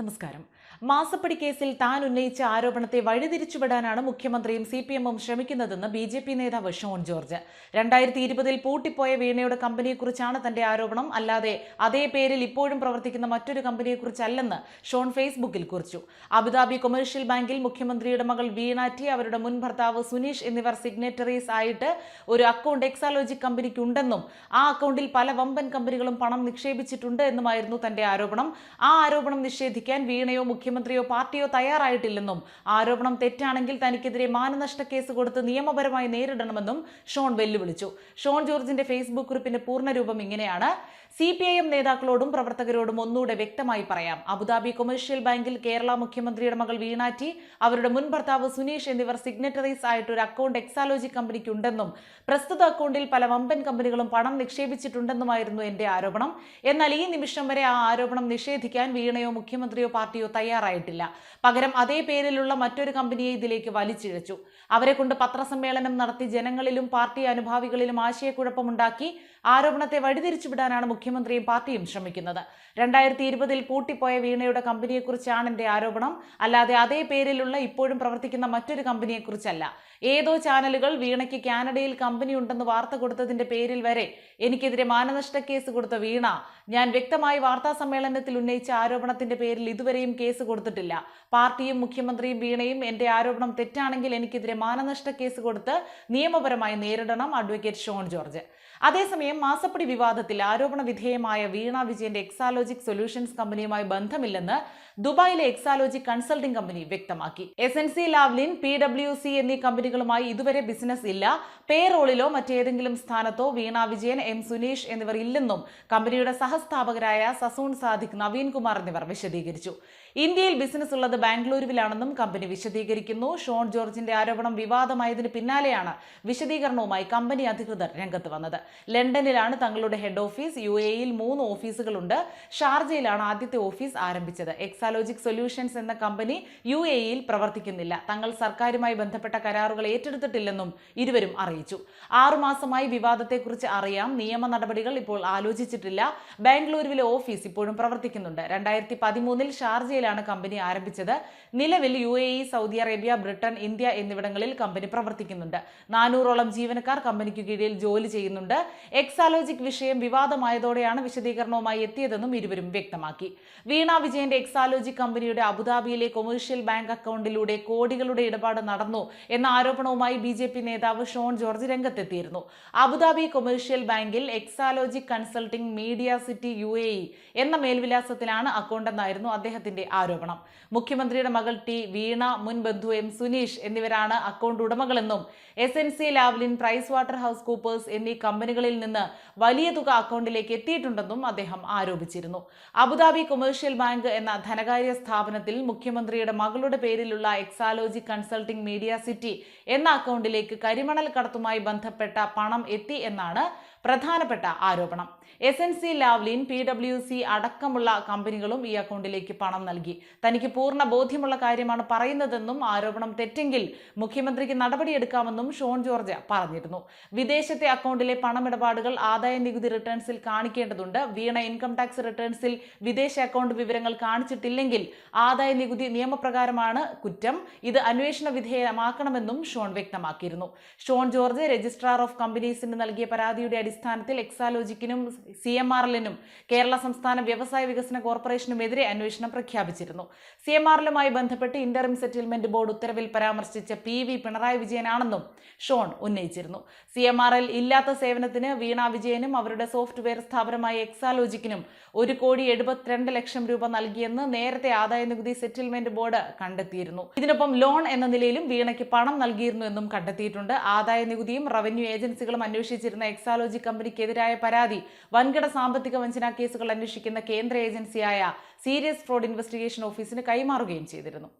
നമസ്കാരം. മാസപ്പടി കേസിൽ താൻ ഉന്നയിച്ച ആരോപണത്തെ വഴിതിരിച്ചുവിടാനാണ് മുഖ്യമന്ത്രിയും സി പി എമ്മും ശ്രമിക്കുന്നതെന്ന് ബി ജെ പി നേതാവ് ഷോൺ ജോർജ്. രണ്ടായിരത്തി ഇരുപതിൽ പൂട്ടിപ്പോയ വീണയുടെ കമ്പനിയെക്കുറിച്ചാണ് തന്റെ ആരോപണം. അല്ലാതെ അതേ പേരിൽ ഇപ്പോഴും പ്രവർത്തിക്കുന്ന മറ്റൊരു കമ്പനിയെക്കുറിച്ചല്ലെന്ന് ഷോൺ ഫേസ്ബുക്കിൽ കുറിച്ചു. അബുദാബി കൊമേഴ്ഷ്യൽ ബാങ്കിൽ മുഖ്യമന്ത്രിയുടെ മകൾ വീണ ടി അവരുടെ മുൻ ഭർത്താവ് സുനീഷ് എന്നിവർ സിഗ്നേറ്ററീസ് ആയിട്ട് ഒരു അക്കൗണ്ട് എക്സാലോജിക് കമ്പനിക്ക് ഉണ്ടെന്നും ആ അക്കൗണ്ടിൽ പല വമ്പൻ കമ്പനികളും പണം നിക്ഷേപിച്ചിട്ടുണ്ട് എന്നുമായിരുന്നു തന്റെ ആരോപണം. ആ ആരോപണം നിഷേധിക്കാൻ വീണയോ മുഖ്യമന്ത്രിയോ പാർട്ടിയോ തയ്യാറായിട്ടില്ലെന്നും ആരോപണം തെറ്റാണെങ്കിൽ തനിക്കെതിരെ മാനനഷ്ട കേസ് കൊടുത്ത് നിയമപരമായി നേരിടണമെന്നും ഷോൺ വെല്ലുവിളിച്ചു. ഷോൺ ജോർജിന്റെ ഫേസ്ബുക്ക് കുറിപ്പിന്റെ പൂർണരൂപം ഇങ്ങനെയാണ്. സി പി ഐ എം നേതാക്കളോടും പ്രവർത്തകരോടും ഒന്നുകൂടെ വ്യക്തമായി പറയാം. അബുദാബി കൊമേഴ്ഷ്യൽ ബാങ്കിൽ കേരള മുഖ്യമന്ത്രിയുടെ മകൾ വീണാറ്റി അവരുടെ മുൻ ഭർത്താവ് സുനീഷ് എന്നിവർ സിഗ്നറ്ററീസ് ആയിട്ട് ഒരു അക്കൗണ്ട് എക്സാലോജി കമ്പനിക്ക് ഉണ്ടെന്നും പ്രസ്തുത അക്കൗണ്ടിൽ പല വമ്പൻ കമ്പനികളും പണം നിക്ഷേപിച്ചിട്ടുണ്ടെന്നുമായിരുന്നു എന്റെ ആരോപണം. എന്നാൽ ഈ നിമിഷം വരെ ആ ആരോപണം നിഷേധിക്കാൻ വീണയോ മുഖ്യമന്ത്രിയോ പാർട്ടിയോ തയ്യാറായിട്ടില്ല. പകരം അതേ പേരിലുള്ള മറ്റൊരു കമ്പനിയെ ഇതിലേക്ക് വലിച്ചിഴച്ചു. അവരെ കൊണ്ട് പത്രസമ്മേളനം നടത്തി ജനങ്ങളിലും പാർട്ടി അനുഭാവികളിലും ആശയക്കുഴപ്പമുണ്ടാക്കി ആരോപണത്തെ വഴിതിരിച്ചുവിടാനാണ് മുഖ്യമന്ത്രിയും പാർട്ടിയും ശ്രമിക്കുന്നത്. രണ്ടായിരത്തി ഇരുപതിൽ പൂട്ടിപ്പോയ വീണയുടെ കമ്പനിയെക്കുറിച്ചാണ് എന്റെ ആരോപണം. അല്ലാതെ അതേ പേരിലുള്ള ഇപ്പോഴും പ്രവർത്തിക്കുന്ന മറ്റൊരു കമ്പനിയെക്കുറിച്ചല്ല. ഏതോ ചാനലുകൾ വീണയ്ക്ക് കാനഡയിൽ കമ്പനി ഉണ്ടെന്ന് വാർത്ത കൊടുത്തതിന്റെ പേരിൽ വരെ എനിക്കെതിരെ മാനനഷ്ട കേസ് കൊടുത്ത വീണ ഞാൻ വ്യക്തമായി വാർത്താ സമ്മേളനത്തിൽ ഉന്നയിച്ച ആരോപണത്തിന്റെ പേരിൽ ഇതുവരെയും കേസ് കൊടുത്തിട്ടില്ല. പാർട്ടിയും മുഖ്യമന്ത്രിയും വീണയും എന്റെ ആരോപണം തെറ്റാണെങ്കിൽ എനിക്കെതിരെ മാനനഷ്ട കേസ് കൊടുത്ത് നിയമപരമായി നേരിടണം അഡ്വക്കേറ്റ് ഷോൺ ജോർജ്. അതേസമയം മാസപ്പടി വിവാദത്തിൽ ആരോപണ വിധേയമായ വീണ വിജയന്റെ എക്സാലോജിക് സൊല്യൂഷൻസ് കമ്പനിയുമായി ബന്ധമില്ലെന്ന് ദുബായിലെ എക്സാലോജിക് കൺസൾട്ടിംഗ് കമ്പനി വ്യക്തമാക്കി. S N C Lavalin P W C എന്നീ കമ്പനികളുമായി ഇതുവരെ ബിസിനസ് ഇല്ല. പേറോളിലോ മറ്റേതെങ്കിലും സ്ഥാനത്തോ വീണ വിജയൻ എം സുനീഷ് എന്നിവർ ഇല്ലെന്നും കമ്പനിയുടെ സഹസ്ഥാപകരായ സസൂൺ സാദിഖ് നവീൻ കുമാർ എന്നിവർ വിശദീകരിച്ചു. പ്രതികരിച്ചു ഇന്ത്യയിൽ ബിസിനസ് ഉള്ളത് ബാംഗ്ലൂരുവിലാണെന്നും കമ്പനി വിശദീകരിക്കുന്നു. ഷോൺ ജോർജിന്റെ ആരോപണം വിവാദമായതിന് പിന്നാലെയാണ് വിശദീകരണവുമായി കമ്പനി അധികൃതർ രംഗത്ത് വന്നത്. ലണ്ടനിലാണ് തങ്ങളുടെ ഹെഡ് ഓഫീസ് യു എയിൽ മൂന്ന് ഓഫീസുകളുണ്ട് ഷാർജയിലാണ് ആദ്യത്തെ ഓഫീസ് ആരംഭിച്ചത്. എക്സാലോജിക് സൊല്യൂഷൻസ് എന്ന കമ്പനി യു എയിൽ പ്രവർത്തിക്കുന്നില്ല. തങ്ങൾ സർക്കാരുമായി ബന്ധപ്പെട്ട കരാറുകൾ ഏറ്റെടുത്തിട്ടില്ലെന്നും ഇരുവരും അറിയിച്ചു. ആറുമാസമായി വിവാദത്തെക്കുറിച്ച് അറിയാം. നിയമ നടപടികൾ ഇപ്പോൾ ആലോചിച്ചിട്ടില്ല. ബാംഗ്ലൂരുവിലെ ഓഫീസ് ഇപ്പോഴും പ്രവർത്തിക്കുന്നുണ്ട്. രണ്ടായിരത്തി പതിമൂന്നിൽ ഷാർജയിലാണ് കമ്പനി ആരംഭിച്ചത്. നിലവിൽ U A E Saudi Arabia Britain India എന്നിവിടങ്ങളിൽ കമ്പനി പ്രവർത്തിക്കുന്നുണ്ട്. നാനൂറോളം ജീവനക്കാർ കമ്പനിക്ക് കീഴിൽ ജോലി ചെയ്യുന്നുണ്ട്. എക്സാലോജിക് വിഷയം വിവാദമായതോടെയാണ് വിശദീകരണവുമായി എത്തിയതെന്നും ഇരുവരും വ്യക്തമാക്കി. വീണ വിജയന്റെ എക്സാലോജിക് കമ്പനിയുടെ അബുദാബിയിലെ കൊമേഴ്ഷ്യൽ ബാങ്ക് അക്കൗണ്ടിലൂടെ കോടികളുടെ ഇടപാട് നടന്നു എന്ന ആരോപണവുമായി ബി ജെ പി നേതാവ് ഷോൺ ജോർജ് രംഗത്തെത്തിയിരുന്നു. അബുദാബി കൊമേഴ്ഷ്യൽ ബാങ്കിൽ Exalogic consulting media city U A എന്ന മേൽവിലാസത്തിലാണ് അക്കൗണ്ട് എന്നായിരുന്നു അദ്ദേഹത്തിന്റെ ആരോപണം. മുഖ്യമന്ത്രിയുടെ മകൾ ടി വീണ മുൻ ബന്ധു എം സുനീഷ് എന്നിവരാണ് account ഉടമകളെന്നും S N C Lavalin PricewaterhouseCoopers എന്നീ കമ്പനികളിൽ നിന്ന് വലിയ തുക അക്കൗണ്ടിലേക്ക് എത്തിയിട്ടുണ്ടെന്നും അദ്ദേഹം ആരോപിച്ചിരുന്നു. അബുദാബി കൊമേഴ്ഷ്യൽ ബാങ്ക് എന്ന ധനകാര്യ സ്ഥാപനത്തിൽ മുഖ്യമന്ത്രിയുടെ മകളുടെ പേരിലുള്ള എക്സാലോജി കൺസൾട്ടിംഗ് മീഡിയ സിറ്റി എന്ന അക്കൗണ്ടിലേക്ക് കരിമണൽ കടത്തുമായി ബന്ധപ്പെട്ട പണം എത്തി എന്നാണ് പ്രധാനപ്പെട്ട ആരോപണം. S N C Lavalin P W C അടക്കമുള്ള കമ്പനികളും ഈ അക്കൗണ്ടിലേക്ക് പണം നൽകി. തനിക്ക് പൂർണ ബോധ്യമുള്ള കാര്യമാണ് പറയുന്നതെന്നും ആരോപണം തെറ്റെങ്കിൽ മുഖ്യമന്ത്രിക്ക് നടപടിയെടുക്കാമെന്നും ഷോൺ ജോർജ് പറഞ്ഞിരുന്നു. വിദേശത്തെ അക്കൗണ്ടിലെ പണമിടപാടുകൾ ആദായ നികുതി റിട്ടേൺസിൽ കാണിക്കേണ്ടതുണ്ട്. വീണ ഇൻകം ടാക്സ് റിട്ടേൺസിൽ വിദേശ അക്കൗണ്ട് വിവരങ്ങൾ കാണിച്ചിട്ടില്ലെങ്കിൽ ആദായ നികുതി നിയമപ്രകാരമാണ് കുറ്റം. ഇത് അന്വേഷണ വിധേയമാക്കണമെന്നും ഷോൺ വ്യക്തമാക്കിയിരുന്നു. ഷോൺ ജോർജ് രജിസ്ട്രാർ ഓഫ് കമ്പനീസിന് നൽകിയ പരാതിയുടെ അടിസ്ഥാനത്തിൽ എക്സാലോജിക്കിനും സി എം ആർ എല്ലിനും കേരള സംസ്ഥാന വ്യവസായ വികസന കോർപ്പറേഷനുമെതിരെ അന്വേഷണം പ്രഖ്യാപിച്ചിരുന്നു. സി എം ആർ എല്ലുമായി ബന്ധപ്പെട്ട് ഇന്ററിം സെറ്റിൽമെന്റ് ബോർഡ് ഉത്തരവിൽ പരാമർശിച്ച പി വി പിണറായി വിജയനാണെന്നും ഷോൺ ഉന്നയിച്ചിരുന്നു. സി എം ആർ എൽ ഇല്ലാത്ത സേവനത്തിന് വീണ വിജയനും അവരുടെ സോഫ്റ്റ്വെയർ സ്ഥാപനമായ എക്സാലോജിക്കിനും ഒരു കോടി എഴുപത്തിരണ്ട് ലക്ഷം രൂപ നൽകിയെന്ന് നേരത്തെ ആദായ നികുതി സെറ്റിൽമെന്റ് ബോർഡ് കണ്ടെത്തിയിരുന്നു. ഇതിനൊപ്പം ലോൺ എന്ന നിലയിലും വീണയ്ക്ക് പണം നൽകിയിരുന്നു എന്നും കണ്ടെത്തിയിട്ടുണ്ട്. ആദായ നികുതിയും റവന്യൂ ഏജൻസികളും അന്വേഷിച്ചിരുന്ന എക്സാലോജി കമ്പനിക്കെതിരായ പരാതി. വൻകിട സാമ്പത്തിക വഞ്ചനാ കേസുകൾ അന്വേഷിക്കുന്ന കേന്ദ്ര ഏജൻസിയായ സീരിയസ് ഫ്രോഡ് ഇൻവെസ്റ്റിഗേഷൻ ഓഫീസിന് കൈമാറുകയും ചെയ്തിരുന്നു.